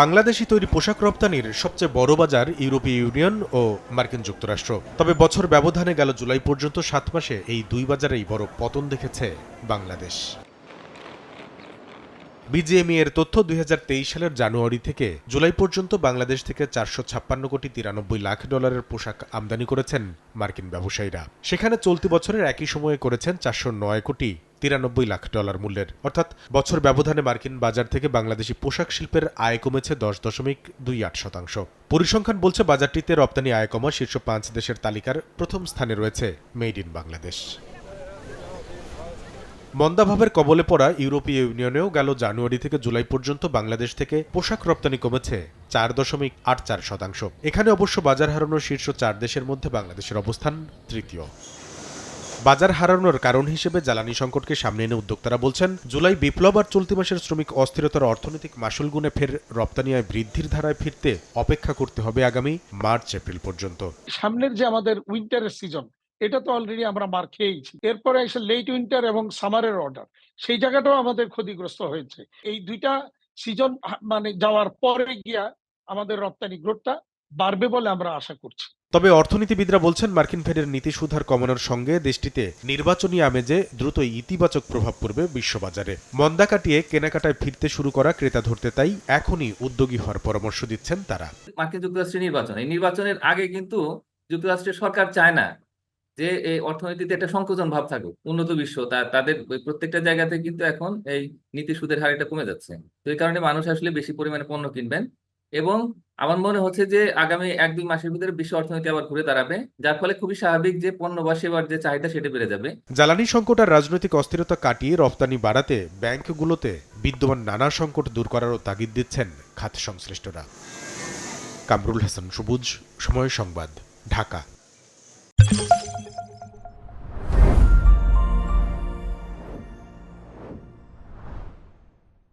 বাংলাদেশি তৈরি পোশাক রপ্তানির সবচেয়ে বড় বাজার ইউরোপীয় ইউনিয়ন ও মার্কিন যুক্তরাষ্ট্র। তবে বছর ব্যবধানে গেল জুলাই পর্যন্ত সাত মাসে এই দুই বাজারেই বড় পতন দেখেছে বাংলাদেশ। বিজিএমই এর তথ্য দুই হাজার তেইশ সালের জানুয়ারি থেকে জুলাই পর্যন্ত বাংলাদেশ থেকে চারশো ছাপ্পান্ন কোটি তিরানব্বই লাখ ডলারের পোশাক আমদানি করেছেন মার্কিন ব্যবসায়ীরা। সেখানে চলতি বছরের একই সময়ে করেছেন চারশো নয় কোটি তিরানব্বই লাখ ডলার মূল্যের। অর্থাৎ বছর ব্যবধানে মার্কিন বাজার থেকে বাংলাদেশি পোশাক শিল্পের আয় কমেছে দশ দশমিক দুই আট শতাংশ। পরিসংখ্যান বলছে বাজারটিতে রপ্তানি আয় কমা শীর্ষ পাঁচ দেশের তালিকার প্রথম স্থানে রয়েছে মেড ইন বাংলাদেশ। মন্দাভাবের কবলে পড়া ইউরোপীয় ইউনিয়নেও গেল জানুয়ারি থেকে জুলাই পর্যন্ত বাংলাদেশ থেকে পোশাক রপ্তানি কমেছে চার দশমিক আট চার শতাংশ। এখানে অবশ্য বাজার হারানোর শীর্ষ চার দেশের মধ্যে বাংলাদেশের অবস্থান তৃতীয়। বাজার হারানোর কারণ হিসেবে জ্বালানি সংকটকে সামনে এনে উদ্যোক্তারা বলছেন, জুলাই বিপ্লব আর চলতি মাসের শ্রমিক অস্থিরতার অর্থনৈতিক মাসুল গুণে ফের রপ্তানি আয় বৃদ্ধির ধারায় ফিরতে অপেক্ষা করতে হবে আগামী মার্চ, এপ্রিল পর্যন্ত। সামনের যে আমাদের উইন্টারের সিজন এটা তো অলরেডি আমরা মার খেয়েছি এরপরে এসে লেট উইন্টার এবং সামারের অর্ডার সেই জায়গাটাও আমাদের ক্ষতিগ্রস্ত হয়েছে। এই দুইটা সিজন মানে যাওয়ার পরে গিয়া আমাদের রপ্তানি গ্রোথটা বাড়বে বলে আমরা আশা করছি। তবে অর্থনীতিবিদরা বলছেন, মার্কিন ফেডের নীতি সুধার কমানোর সঙ্গে দেশটিতে নির্বাচনী আমেজে দ্রুত ইতিবাচক প্রভাব পড়বে বিশ্ববাজারে। মন্দা কাটিয়ে কেনাকাটায় ফিরতে শুরু করা ক্রেতা ধরতে তাই এখনই উদ্যোগী হওয়ার পরামর্শ দিচ্ছেন তারা। মার্কিন যুক্তরাষ্ট্রের নির্বাচন, এই নির্বাচনের আগে কিন্তু যুক্তরাষ্ট্রের সরকার চায় না যে এই অর্থনীতিতে একটা সংকোচন ভাব থাকুক, উন্নত বিশ্ব তাদের প্রত্যেকটা জায়গাতে কিন্তু এখন এই নীতি সুদের হার এটা কমে যাচ্ছে। তো এই কারণে মানুষ আসলে বেশি পরিমাণে পণ্য কিনবেন এবং আমার মনে হচ্ছে যে আগামী এক, দুই মাসের ভিতরে বিশ্ব অর্থনীতি আবার ঘুরে দাঁড়াবে, যার ফলে খুবই স্বাভাবিক যে পণ্য বা সেবার যে চাহিদা সেটা বেড়ে যাবে। জ্বালানি সংকট আর রাজনৈতিক অস্থিরতা কাটিয়ে রপ্তানি বাড়াতে ব্যাংকগুলোতে বিদ্যমান নানা সংকট দূর করারও তাগিদ দিচ্ছেন খাত সংশ্লিষ্টরা। কামরুল হাসান, সবুজ, সময় সংবাদ, ঢাকা।